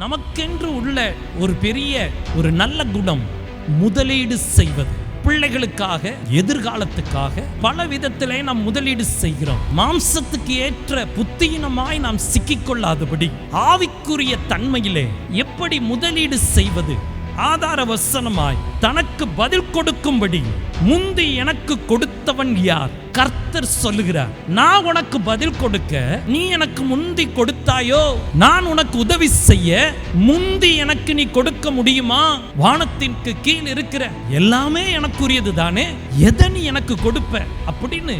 நமக்கென்று உள்ள ஒரு பெரிய ஒரு நல்ல குணம் முதலீடு செய்வது. பிள்ளைகளுக்காக எதிர்காலத்துக்காக பல விதத்திலே நாம் முதலீடு செய்கிறோம். மாம்சத்துக்கு ஏற்ற புத்தியினமாய் நாம் சிக்கிக்கொள்ளாதபடி ஆவிக்குரிய தன்மையிலே எப்படி முதலீடு செய்வது? ஆதார வசனமாய் தனக்கு பதில் கொடுக்கும்படி முந்தி எனக்கு கொடுத்தவன் யார்? கர்த்தர் சொல்லுகிறார் நான் உனக்கு பதில் கொடுக்க நீ எனக்கு முந்தி கொடுத்தாயோ? நான் உனக்கு உதவி செய்ய முந்தி எனக்கு நீ கொடுக்க முடியுமா? வானத்திற்கு கீழ் இருக்கிற எல்லாமே எனக்குரியது தானே? எதை நீ எனக்கு கொடுப்ப? அப்படின்னு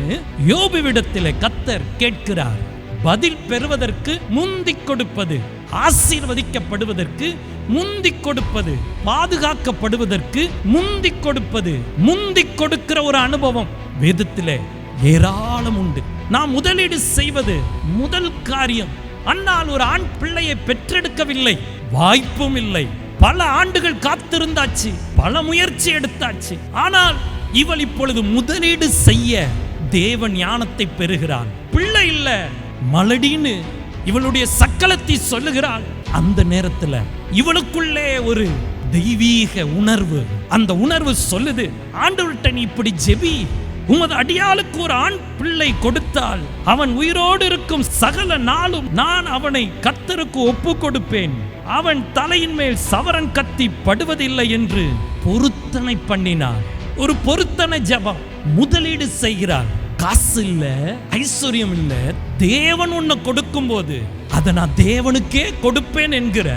யோபுவிடத்திலே கர்த்தர் கேட்கிறார். பதில் பெறுவதற்கு முந்தி கொடுப்பது ஆசீர்வதிக்கப்படுவதற்கு முந்தி கொடுப்பது பாதுகாக்கப்படுவதற்கு முந்திக் கொடுப்பது முந்திக் கொடுக்கிற ஒரு அனுபவம் வேதத்திலே ஏராளம் உண்டு. நாம் முதலீடு செய்வது முதல் காரியம். அன்னால் ஒரு ஆண் பிள்ளையை பெற்றெடுக்கவில்லை வாய்ப்பும் இல்லை. பல ஆண்டுகள் காத்திருந்தாச்சு பல முயற்சி எடுத்தாச்சு. ஆனால் இவள் இப்பொழுது முதலீடு செய்ய தேவ ஞானத்தை பெறுகிறாள். பிள்ளை இல்ல மலடின்னு இவளுடைய சக்கலத்தை சொல்லுகிறாள் அந்த நேரத்துல இவளுக்குள்ளே ஒரு தெய்வீக உணர்வு. அந்த உணர்வு சொல்லுது ஆண்டவர்கிட்ட நீ இப்படி ஜெபி. உமது அடியாளுக்கு ஒரு ஆண் பிள்ளை கொடுத்தால் அவன் உயிரோடு இருக்கும் சகல நாளும் நான் அவனை கத்தருக்கு ஒப்பு கொடுப்பேன் அவன் தலையின் மேல் சவரன் கத்தி படுவதில்லை என்று பொருத்தனை பண்ணினார். ஒரு பொருத்தனை ஜபம் முதலீடு செய்கிறார். காசு இல்லை ஐஸ்வர்யம் இல்லை தேவன் உன்னை கொடுக்கும் போது அதை நான் தேவனுக்கே கொடுப்பேன் என்கிற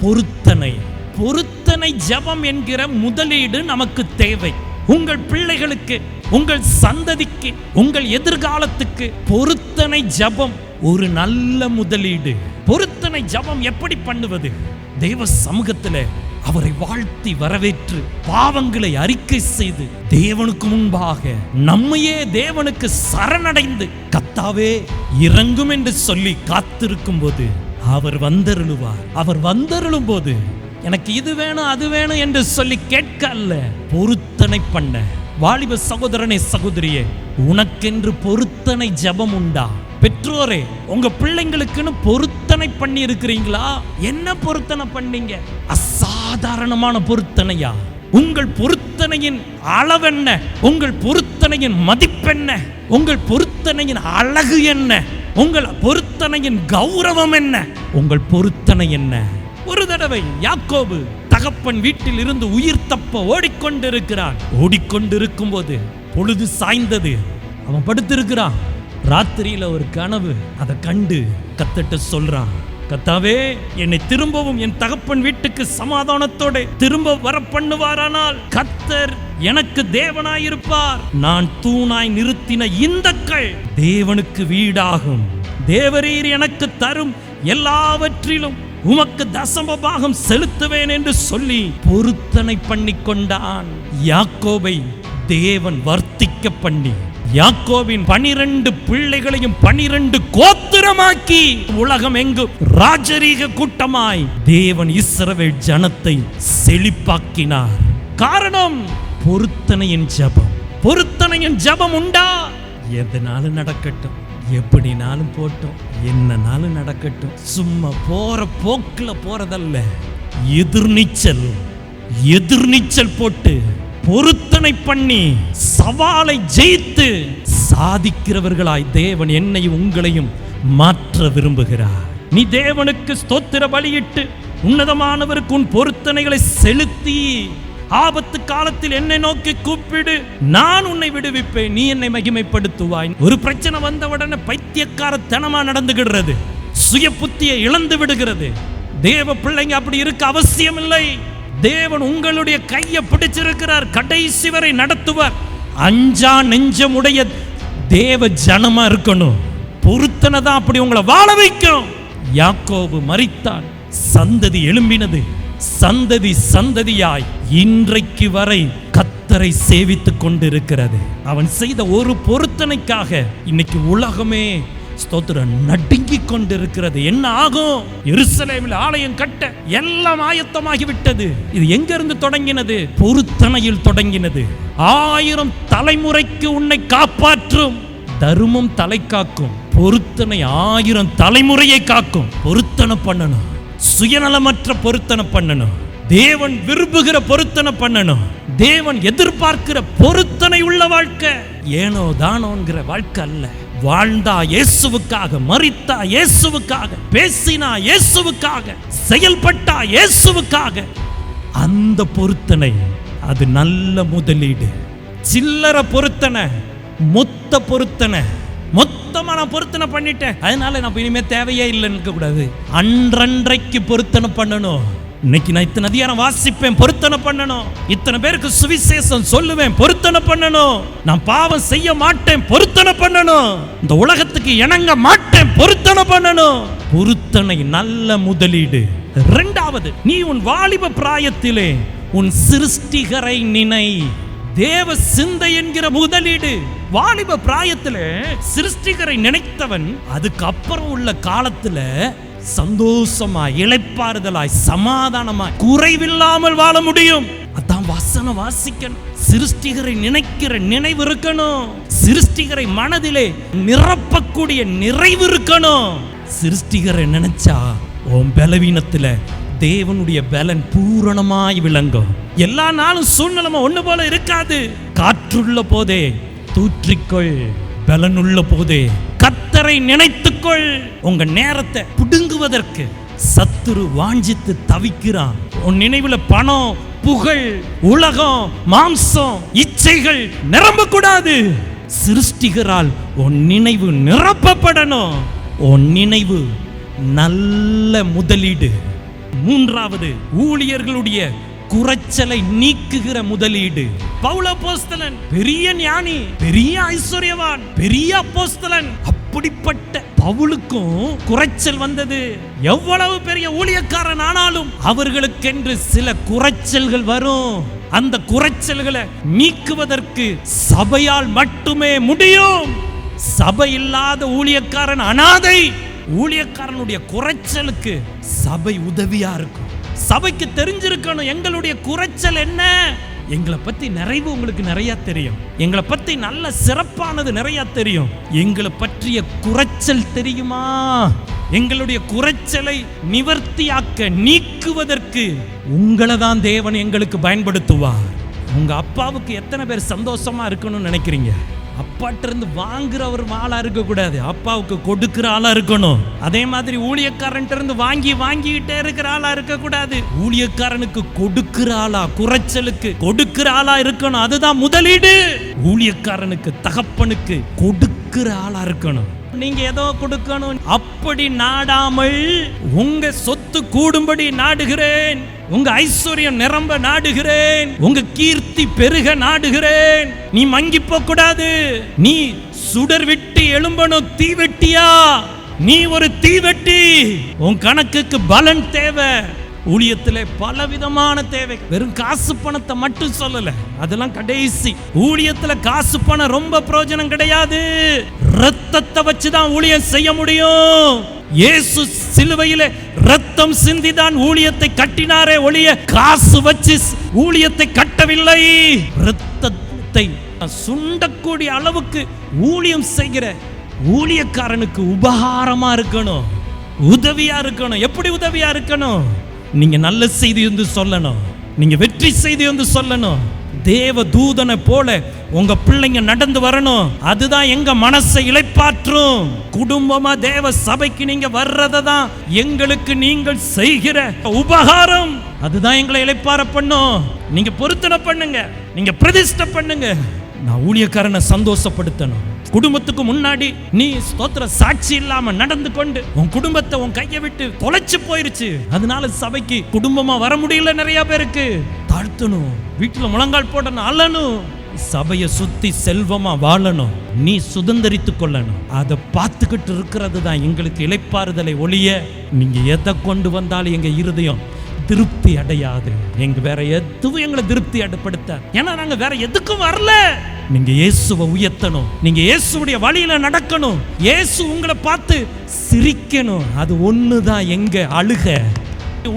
பொருத்தனை. பொருத்தனை ஜெபம் என்கிற முதலீடு நமக்கு தேவை. உங்கள் பிள்ளைகளுக்கு உங்கள் சந்ததிக்கு உங்கள் எதிர்காலத்துக்கு பொருத்தனை ஜெபம் ஒரு நல்ல முதலீடு. பொருத்தனை ஜெபம் எப்படி பண்ணுவது? தெய்வ சமூகத்தில் அவரை வாழ்த்தி வரவேற்று பாவங்களை அறிக்கை செய்து தேவனுக்கு முன்பாக நம்மையே தேவனுக்கு சரணடைந்து கத்தாவே இறங்கும் என்று சொல்லி காத்திருக்கும் போது அவர் வந்தருளுவார். அவர் வந்தருளும் போது எனக்கு இது வேணும் அது வேணும் என்று சொல்லி கேட்க அல்ல பொருத்தனை பண்ண. வாலிப சகோதரனே சகோதரியே உனக்கென்று பொருத்தனை ஜெபம் உண்டா? பெற்றோரே உங்க பிள்ளைங்களுக்குன்னு பொருத்தனை பண்ணி இருக்கிறீங்களா என்ன பொருத்தனை பண்ணீங்க? அசாதாரணமான பொருத்தனையா? உங்கள் பொருத்தனையின் அளவென்ன? உங்கள் பொருத்தனையின் மதிப்பென்ன? உங்கள் பொருத்தனையின் அழகு என்ன? உங்கள் பொருத்தனையின் கௌரவம் என்ன? உங்கள் பொருத்தனை என்ன? ஒரு தடவை யாக்கோபு தகப்பன் வீட்டில் இருந்து உயிர் தப்ப ஓடிக்கொண்டிருக்கிறான். ஓடிக்கொண்டிருக்கும் போது பொழுது சாய்ந்தது. அவன் படுத்திருக்கிறான். ராத்திரியில ஒரு கனவு அதை கண்டு கத்துட்டு சொல்றான். கத்தாவே என்னை திரும்பவும் என் தகப்பன் வீட்டுக்கு சமாதானத்தோட திரும்ப வர பண்ணுவாரானால் கத்தர் எனக்கு தேவனாயிருப்பார். நான் தூணாய் நிறுத்தின இந்த கல் தேவனுக்கு வீடாகும். தேவரீர் எனக்கு தரும் எல்லாவற்றிலும் உமக்கு தசம பாகம் செலுத்துவேன் என்று சொல்லி பொருத்தனை பண்ணி கொண்டான் யாக்கோபை தேவன் வர்த்திக்க பண்ணி. யாக்கோவின் பனிரெண்டு பிள்ளைகளையும் பனிரெண்டு கோத்திரமாக்கி உலகம் எங்கு ராஜரீக கூட்டமாய் தேவன் இஸ்ரவேல் ஜனத்தை செழிப்பாக்கினார். காரணம் பொருத்தனையின் ஜபம். பொருத்தனையின் ஜபம் உண்டா? எதனாலும் நடக்கட்டும். எப்படினாலும் போட்டோம். என்னனாலும் நடக்கட்டும். சும்மா போற போக்குல போறதல்ல. எதிர்நீச்சல் எதிர்நீச்சல் போட்டு சோதனை பண்ணி சவாலை ஜெயித்து சாதிக்கிறவர்களாய் தேவன் என்னை உங்களையும் மாற்ற விரும்புகிறார். நீ தேவனுக்கு ஸ்தோத்திர பலியிட்டு உன்னதமானவருக்கு உன் பொருத்தனைகளை செலுத்தி ஆபத்து காலத்தில் என்னை நோக்கி கூப்பிடு. நான் உன்னை விடுவிப்பேன். நீ என்னை மகிமைப்படுத்துவாய். ஒரு பிரச்சனை வந்தவுடனே பைத்தியக்காரத்தனமா நடந்துகிடுறது. சுய புத்தியை இழந்து விடுகிறது. தேவ பிள்ளைங்க அப்படி இருக்க அவசியம் இல்லை தேவன் உங்களுடைய கையை பிடிச்சிருக்கிறார். கடைசி வரை நடத்துவார். அஞ்சா நெஞ்சமுடைய தேவ ஜனமா இருக்கணும். பொருத்தனை தான் அப்படி உங்களை வாழ வைக்கும் யாக்கோபு மறித்தான் சந்ததி எழும்பினது. சந்ததி சந்ததியாய் இன்றைக்கு வரை கத்தரை சேவித்துக் கொண்டிருக்கிறது. அவன் செய்த ஒரு பொருத்தனைக்காக இன்னைக்கு உலகமே ஸ்தோத்திரம் நடுங்கிக் கொண்டிருக்கிறது. என்ன ஆகும்? எருசலேமில் ஆலயம் கட்ட எல்லாம் ஆயத்தமாகிவிட்டது. இது எங்கிருந்து தொடங்கினது? பொருத்தனையில் தொடங்கினது. ஆயிரம் தலைமுறைக்கு உன்னை காப்பாற்றும். தருமம் தலை காக்கும். பொருத்தனை ஆயிரம் தலைமுறையை காக்கும். பொருத்தனை பண்ணணும். சுயநலமற்ற பொருத்தனை பண்ணணும். தேவன் விரும்புகிற பொருத்தனை பண்ணணும். தேவன் எதிர்பார்க்கிற பொருத்தனை உள்ள வாழ்க்கை. ஏனோ தானோங்கிற வாழ்க்கை அல்ல. வாழ்ந்தா இயேசுவுக்காக மறித்தா இயேசுவுக்காக பேசினா இயேசுவுக்காக செயல்பட்டா இயேசுவுக்காக அந்த பொருத்தனை அது நல்ல முதலீடு. சில்லற பொருத்தனை மொத்த பொருத்தனை மொத்தமாக நான் பொருத்தனை பண்ணிட்டேன். அதனால நான் இனிமே தேவையே இல்லைன்னு கூடாது அன்றன்றைக்கு பொருத்தனை பண்ணணும். இன்னைக்கு நான் இத்தனை அதிகாரம் வாசிப்பேன் பொருத்தனை பண்ணணும். இத்தனை பேருக்கு சுவிசேஷம் சொல்லுவேன் பொருத்தனை பண்ணணும். நான் பாவம் செய்ய மாட்டேன் பொருத்தனை பண்ணணும். இந்த உலகத்துக்கு இணங்க மாட்டேன் பொருத்தனை பண்ணணும். பொருத்தனை நல்ல முதலீடு. இரண்டாவது நீ உன் வாலிப பிராயத்திலே உன் சிருஷ்டிகரை நினை. தேவ சிந்தை என்கிற முதலீடு. வாலிப பிராயத்துல சிருஷ்டிகரை நினைத்தவன் அதுக்கப்புறம் உள்ள காலத்துல சந்தோஷமா இழைப்பாறுதலாய் சமாதானமாய் குறைவில்லாமல் வாழ முடியும். அதான் வசனம் வாசிக்கணும். சிருஷ்டிகரை நினைக்கிற நினைவு இருக்கணும். சிருஷ்டிகரை மனதிலே நிரப்பக்கூடிய நிறைவு இருக்கணும். சிருஷ்டிகரை நினைச்சா உன் பலவீனத்துல தேவனுடைய பலன் பூரணமாய் விளங்கும். எல்லா நாளும் சூழ்நிலைமா ஒண்ணு போல இருக்காது. காற்றுள்ள போதே தூற்றிக்கொள். பலனுள்ள போதே கத்தரை நினைத்துக்கொள் உங்க நேரத்தை புடுங்குவதற்கு சத்துரு வாஞ்சித்து தவிக்கிறான் உன் நினைவுல பணம் புகழ் உலகம் மாம்சம் இச்சைகள் நிரம்பக்கூடாது. சிருஷ்டிகரால் உன் நினைவு நிரப்பப்படணும். உன் நினைவு நல்ல முதலீடு. மூன்றாவது ஊழியர்களுடைய குறைச்சலை நீக்குகிற முதலீடு. பவுல போஸ்தலன் பெரிய ஞானி பெரிய ஐஸ்வர்யவான் பெரிய போஸ்தலன் அப்படிப்பட்ட பவுலுக்கும் குறைச்சல் வந்தது. எவ்வளவு பெரிய ஊழியக்காரன் ஆனாலும் அவர்களுக்கென்று சில குறைச்சல்கள் வரும். அந்த குறைச்சல்களை நீக்குவதற்கு சபையால் மட்டுமே முடியும். சபை இல்லாத ஊழியக்காரன் அனாதை. ஊழியக்காரனுடைய குறைச்சலுக்கு சபை உதவியா இருக்கும். சபைக்கு தெரிஞ்சிருக்கணும் எங்களுடைய குறைச்சல் என்ன? எங்களை பற்றி நிறைவு உங்களுக்கு நிறையா தெரியும். எங்களை பற்றி நல்ல சிறப்பானது நிறையா தெரியும். எங்களை பற்றிய குறைச்சல் தெரியுமா? எங்களுடைய குறைச்சலை நிவர்த்தியாக்க நீக்குவதற்கு உங்களை தான் தேவன் எங்களுக்கு பயன்படுத்துவார். உங்க அப்பாவுக்கு எத்தனை பேர் சந்தோஷமா இருக்கணும்னு நினைக்கிறீங்க? அப்பாட்டிருந்து வாங்குற ஒரு ஆளாக இருக்கக்கூடாது. அப்பாவுக்கு கொடுக்கிற ஆளாக இருக்கணும். அதே மாதிரி ஊழியக்காரன்ட்ட இருந்து வாங்கி வாங்கிக்கிட்டே இருக்கிற ஆளாக இருக்கக்கூடாது. ஊழியக்காரனுக்கு கொடுக்கிற ஆளா குறைச்சலுக்கு கொடுக்கிற ஆளா இருக்கணும். அதுதான் முதலீடு. ஊழியக்காரனுக்கு தகப்பனுக்கு கொடுக்கிற ஆளா இருக்கணும். நீங்க ஏதோ கொடுக்கணும். அப்படி நாடாமல் உங்க சொத்து கூடும்படி நாடுகிறேன். உங்க ஐஸ்வர்யம் நிரம்ப நாடுகிறேன். உங்க கீர்த்தி பெருக நாடுகிறேன். நீ மங்கி கூடாது நீ சுடர் விட்டு எழும்பணும் தீவெட்டியா நீ ஒரு தீவெட்டி உன் கணக்குக்கு பலன் தேவை. ஊழியத்திலே பல விதமான தேவை. வெறும் காசு பணத்தை மட்டும் சொல்லல. அதெல்லாம் கடைசி. ஊழியத்துல காசு பணம் ரொம்ப பிரயோஜனம் கிடையாது. ரத்தத்தை வச்சுதான் ஊழியம் செய்ய முடியும். இயேசு சிலுவையில ரத்தம் சிந்திதான் ஊழியத்தை கட்டினாரே ஒளிய காசு வச்சு ஊழியத்தை கட்டவில்லை. ரத்தத்தை சுண்டக்கூடிய அளவுக்கு ஊழியம் செய்கிற ஊழியக்காரனுக்கு உபகாரமா இருக்கணும். உதவியா இருக்கணும். எப்படி உதவியா இருக்கணும்? நீங்க நல்ல செய்தி வந்து சொல்லணும். நீங்க வெற்றி செய்தி வந்து சொல்லணும். தேவ தூதனை போல உங்க பிள்ளைங்க நடந்து வரணும். அதுதான் எங்க மனசை இளைப்பாற்றும். குடும்பமா தேவ சபைக்கு நீங்க வர்றதை தான் எங்களுக்கு நீங்கள் செய்கிற உபகாரம். அதுதான் எங்களை இழைப்பார பண்ணும். நீங்க பொருத்தனை பண்ணுங்க. நீங்க பிரதிஷ்டை பண்ணுங்க. நான் ஊழியக்காரனை சந்தோஷப்படுத்தணும். குடும்பத்துக்கு முன்னாடி நீ ஸ்தோத்திர சாட்சி இல்லாம நடந்து கொண்டு உன் குடும்பத்தை உன் கையை விட்டு தொலைச்சு போயிருச்சு. அதனால சபைக்கு குடும்பமா வர முடியல நிறைய பேருக்கு. தாழ்த்தணும். வீட்டுல முழங்கால் போடணும் அழணும் சபையை சுத்தி செல்வமா வாழணும். நீ சுதந்திரித்து கொள்ளணும். அதை பார்த்துக்கிட்டு இருக்கிறது தான் எங்களுக்கு இளைப்பாறுதலை ஒழிய நீங்க எதை கொண்டு வந்தாலும் எங்க இருதயம் திருப்தி அடையாது. எங்க வேற எதுவும் எங்களை திருப்தி அடைப்படுத்த ஏன்னா நாங்க வேற எதுக்கும் வரல. நீங்க இயேசுவை உயர்த்தணும். நீங்க இயேசுடைய வழியில நடக்கணும். இயேசு உங்களை பார்த்து சிரிக்கணும். அது ஒண்ணுதான் எங்க அழுக.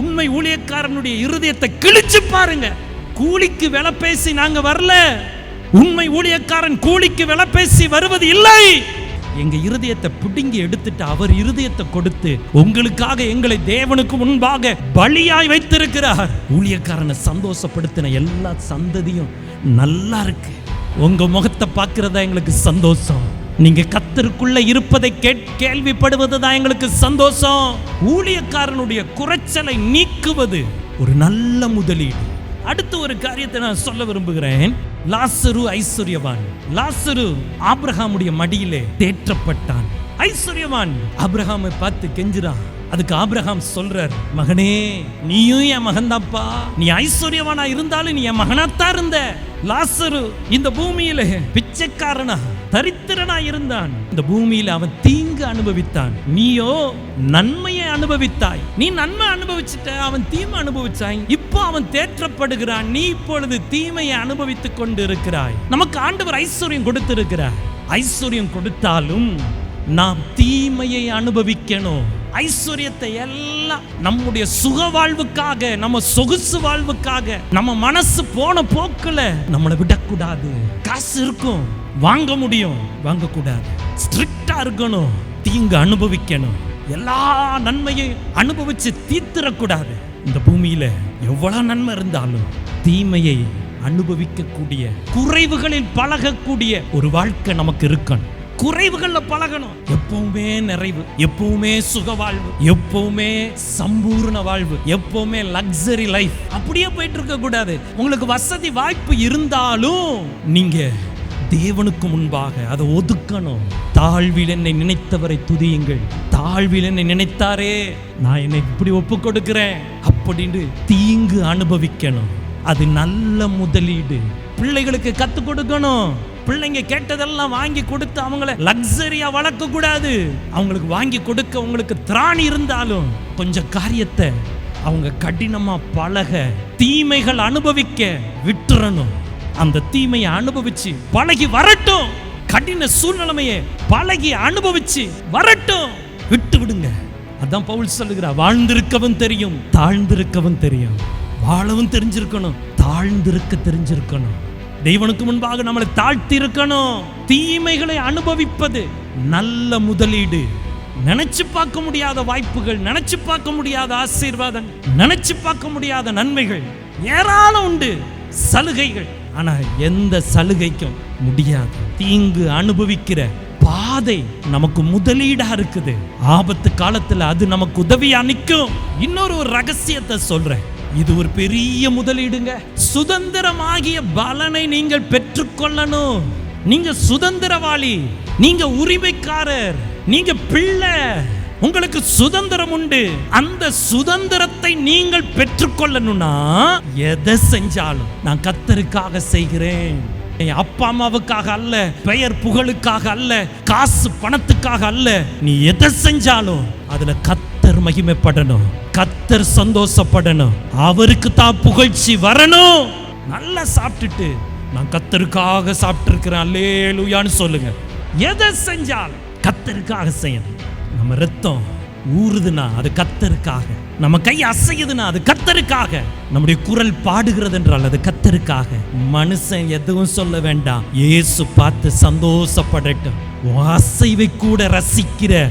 உண்மை ஊழியக்காரனுடைய இருதயத்தை கிழிச்சு பாருங்க. கூலிக்கு விலை பேசி நாங்க வரல. உண்மை ஊழியக்காரன் கூலிக்கு விலை பேசி வருவது இல்லை. எங்க இருதயத்தை பிடுங்கி எடுத்துட்டு அவர் இருதயத்தை கொடுத்து உங்களுக்காக எங்களை தேவனுக்கு முன்பாக பலியாய் வைத்திருக்கிறார். ஊழியக்காரனை சந்தோஷப்படுத்தின எல்லா சந்ததியும் நல்லா இருக்கு. உங்கள் முகத்தை பார்க்குறதா எங்களுக்கு சந்தோஷம். நீங்கள் கத்தருக்குள்ளே இருப்பதை கேட் கேள்விப்படுவது தான் எங்களுக்கு சந்தோஷம். ஊழியக்காரனுடைய குறைச்சலை நீக்குவது ஒரு நல்ல முதலீடு. அடுத்து ஒரு காரியத்தை நான் சொல்ல விரும்புகிறேன். லாசரு ஐஸ்வர்யவான். லாசரு ஆப்ரஹாமுடைய மடியிலே தேற்றப்பட்டான். ஐஸ்வர்யவான். அப்ரஹாமை பார்த்து கெஞ்சுறான் அதுக்கு ஆபிரகாம் சொல்றார் மகனே நீயும் என் மகன்தாப்பா. நீ ஐஸ்வர்யவானா இருந்தாலும் நீ என் மகனாத்தான் இருந்த. லாசரு இந்த பூமியில பிச்சைக்காரனா தரித்திரனா இருந்தான். இந்த பூமியில அவன் தீங்கு அனுபவித்தான். நீயோ நன்மையை அனுபவித்தாய். நீ நன்மை அனுபவிச்சுட்ட அவன் தீமை அனுபவிச்சாய். இப்போ அவன் தேற்றப்படுகிறான். நீ இப்பொழுது தீமையை அனுபவித்துக் கொண்டு இருக்கிறாய் நமக்கு ஆண்டவர் ஐஸ்வர்யம் கொடுத்திருக்கிறார். ஐஸ்வர்யம் கொடுத்தாலும் நாம் தீமையை அனுபவிக்கணும். ஐஸ்வர்யத்தை எல்லாம் நம்முடைய சுக வாழ்வுக்காக நம்ம சொகுசு வாழ்வுக்காக நம்ம மனசு போன போக்குல நம்மளை விடக்கூடாது. காசு இருக்கும் வாங்க முடியும் வாங்க கூடாது ஸ்ட்ரிக்டா இருக்கணும் தீங்கு அனுபவிக்கணும். எல்லா நன்மையும் அனுபவிச்சு தீர்த்திடக்கூடாது. இந்த பூமியில எவ்வளவு நன்மை இருந்தாலும் தீமையை அனுபவிக்கக்கூடிய குறைவுகளில் பழகக்கூடிய ஒரு வாழ்க்கை நமக்கு இருக்கணும். குறைவுகள்ல பழகணும். எப்பவுமே நிறைவு எப்பவுமே சுக வாழ்வு எப்பவுமே சம்பூர்ண வாழ்வு எப்பவுமே லக்ஸரி லைஃப் அப்படியே போயிட்டு இருக்க கூடாது. உங்களுக்கு வசதி வாய்ப்பு இருந்தாலும் நீங்க தேவனுக்கு முன்பாக அதை ஒதுக்கணும். தாழ்வில் என்னை நினைத்தவரை துதியுங்கள். தாழ்வில் என்னை நினைத்தாரே நான் என்னை இப்படி ஒப்பு கொடுக்கிறேன் அப்படின்னு தீங்கு அனுபவிக்கணும். அது நல்ல முதலீடு. பிள்ளைகளுக்கு கத்து கொடுக்கணும். பிள்ளைங்க கேட்டதெல்லாம் வாங்கி கொடுத்து அவங்கள லக்ஸரியா வளர்க்க கூடாது அவங்களுக்கு வாங்கி கொடுக்க உங்களுக்கு திராணி இருந்தாலும் கொஞ்சம் காரியத்தை அவங்க கடினமா பழக தீமைகள் அனுபவிக்க விட்டுறணும். அந்த தீமையை அனுபவிச்சு பழகி வரட்டும். கடின சூழ்நிலைமையை பழகி அனுபவிச்சு வரட்டும். விட்டு விடுங்க. அதான் பவுல் சொல்லுகிறார் வாழ்ந்திருக்கவும் தெரியும் தாழ்ந்திருக்கவும் தெரியும். வாழவும் தெரிஞ்சிருக்கணும் தாழ்ந்திருக்க தெரிஞ்சிருக்கணும். தெய்வனுக்கு முன்பாக நம்மளை தாழ்த்தி இருக்கணும் தீமைகளை அனுபவிப்பது நல்ல முதலீடு. நினைச்சு பார்க்க முடியாத வாய்ப்புகள் நினைச்சு பார்க்க முடியாத ஆசீர்வாதம் நினைச்சு பார்க்க முடியாத நன்மைகள் ஏராளம் உண்டு. சலுகைகள். ஆனா எந்த சலுகைக்கும் முடியாது. தீங்கு அனுபவிக்கிற பாதை நமக்கு முதலீடா இருக்குது. ஆபத்து காலத்துல அது நமக்கு உதவியா நிற்கும். இன்னொரு ஒரு ரகசியத்தை சொல்றேன். இது ஒரு பெரிய முதலீடுங்க. சுதந்திரமாகிய பலனை நீங்கள் பெற்றுக்கொள்ளணும். நீங்க சுதந்திரவாளி நீங்க உரிமைக்காரர் நீங்க பிள்ளை. உங்களுக்கு சுதந்திரம் உண்டு. அந்த சுதந்திரத்தை நீங்கள் பெற்றுக்கொள்ளணும்னா எதை செஞ்சாலும் நான் கத்தருக்காக செய்கிறேன். என் அப்பா அம்மாவுக்காக அல்ல பெயர் புகழுக்காக அல்ல காசு பணத்துக்காக அல்ல. நீ எதை செஞ்சாலும் அதுல கத்தர் மகிமைப்படணும். கத்தர் சந்தோஷப்படணும். அவருக்கு தான் புகழ்ச்சி வரணும். நல்லா சாப்பிட்டுட்டு நான் கத்தருக்காக சாப்பிட்டுருக்கிறேன். அல்லேலுயான்னு சொல்லுங்க. எதை செஞ்சாலும் கத்தருக்காக செய்யணும். நம்ம ரத்தம் ஊறுதுன்னா அது கத்தருக்காக. நம்ம கை அசையுதுன்னா அது கத்தருக்காக. நம்முடைய குரல் பாடுகிறது என்றால் அது கத்தருக்காக. மனுஷன் எதுவும் சொல்ல வேண்டாம். ஏசு பார்த்து சந்தோஷப்படட்டும். அசைவை கூட ரசிக்கிற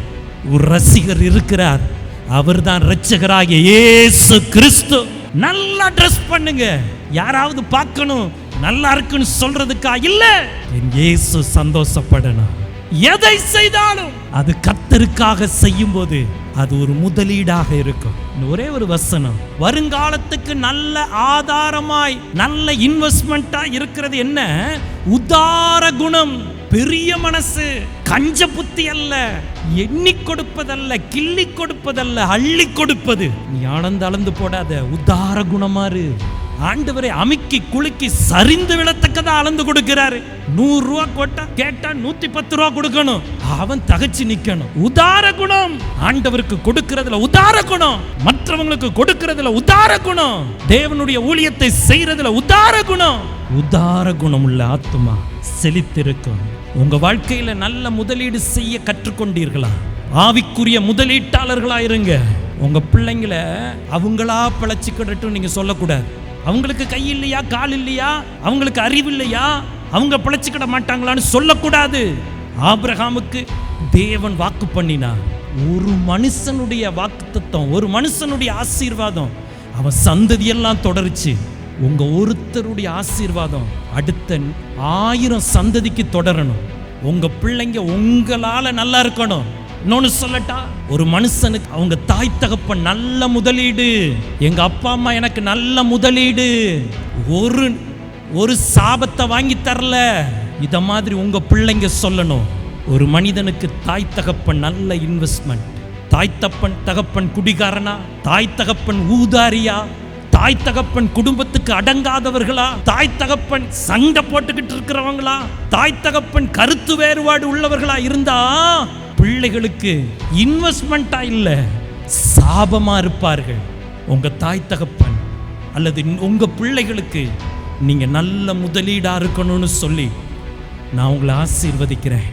ஒரு ரசிகர் இருக்கிறார். அவர்தான் ரட்சகராகிய இயேசு கிறிஸ்து. நல்லா ட்ரெஸ் பண்ணுங்க. யாராவது பார்க்கணும் நல்லா இருக்குன்னு சொல்றதுக்கா? இல்ல. என் இயேசு சந்தோஷப்படணும். எதை செய்தாலும் அது கத்தருக்காக செய்யும் போது அது ஒரு முதலீடாக இருக்கும். ஒரே ஒரு வசனம். வருங்காலத்துக்கு நல்ல ஆதாரமாய் நல்ல இன்வெஸ்ட்மெண்டா இருக்கிறது என்ன? உதார குணம். பெரிய மனசு. கஞ்ச புத்தி அல்ல. எண்ணி கொடுப்பதல்ல கிள்ளி கொடுப்பதல்ல அள்ளி கொடுப்பது. நீ ஆனந்த அளந்து போடாத உதார குணமாறு. ஆண்டவரை அமுக்கி குலுக்கி சரிந்து விழத்தக்கதான் அளந்து கொடுக்கிறாரு. நூறு ரூபா கொட்டா கேட்டா நூத்தி பத்து ரூபா கொடுக்கணும். அவன் தகச்சு நிக்கணும். உதார குணம். ஆண்டவருக்கு கொடுக்கறதுல உதார குணம். மற்றவங்களுக்கு கொடுக்கறதுல உதார குணம். தேவனுடைய ஊழியத்தை செய்யறதுல உதார குணம். உதார குணம் உள்ள ஆத்மா செழித்திருக்கும். உங்க வாழ்க்கையில நல்ல முதலீடு செய்ய கற்றுக்கொண்டீர்களா? ஆவிக்குரிய முதலீட்டாளர்களா இருங்க. உங்க பிள்ளைங்கள அவங்களா பிழைச்சிக்கிடட்டும் நீங்க சொல்லக்கூடாது. அவங்களுக்கு கை இல்லையா கால் இல்லையா அவங்களுக்கு அறிவு இல்லையா அவங்க பிழைச்சிக்கிட மாட்டாங்களான்னு சொல்லக்கூடாது. ஆபிரகாமுக்கு தேவன் வாக்கு பண்ணினா ஒரு மனுஷனுடைய வாக்குத்தத்தம் ஒரு மனுஷனுடைய ஆசீர்வாதம் அவன் சந்ததியெல்லாம் தொடருச்சு. உங்க ஒருத்தருடைய ஆசீர்வாதம் அடுத்த ஆயிரம் சந்ததிக்கு தொடரணும். உங்க பிள்ளைங்க உங்களால நல்லா இருக்கணும். இன்னொன்று சொல்லட்டா ஒரு மனுஷனுக்கு அவங்க தாய் தகப்பன் நல்ல முதலீடு. எங்க அப்பா அம்மா எனக்கு நல்ல முதலீடு. ஒரு ஒரு சாபத்தை வாங்கி தரல. இத மாதிரி உங்க பிள்ளைங்க சொல்லணும். ஒரு மனிதனுக்கு தாய் தகப்பன் நல்ல இன்வெஸ்ட்மெண்ட் தாய் தப்பன் தகப்பன் குடிகாரனா? தாய் தகப்பன் ஊதாரியா? தாய் தகப்பன் குடும்பத்துக்கு அடங்காதவர்களா? தாய் தகப்பன் சண்டை போட்டுக்கிட்டு இருக்கிறவங்களா? தாய் தகப்பன் கருத்து வேறுபாடு உள்ளவர்களா இருந்தா பிள்ளைகளுக்கு இன்வெஸ்ட்மெண்ட்டா இல்ல சாபமா இருப்பார்கள். உங்க தாய் தகப்பன் அல்லது உங்க பிள்ளைகளுக்கு நீங்க நல்ல முதலீடா இருக்கணும்னு சொல்லி நான் உங்களை ஆசீர்வதிக்கிறேன்.